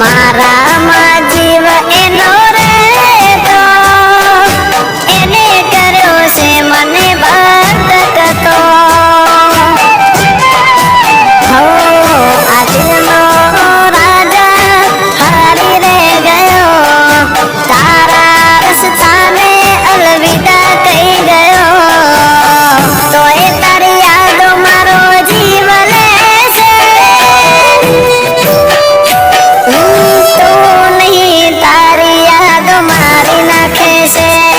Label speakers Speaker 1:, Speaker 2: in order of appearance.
Speaker 1: મારા માં જીવ એનો say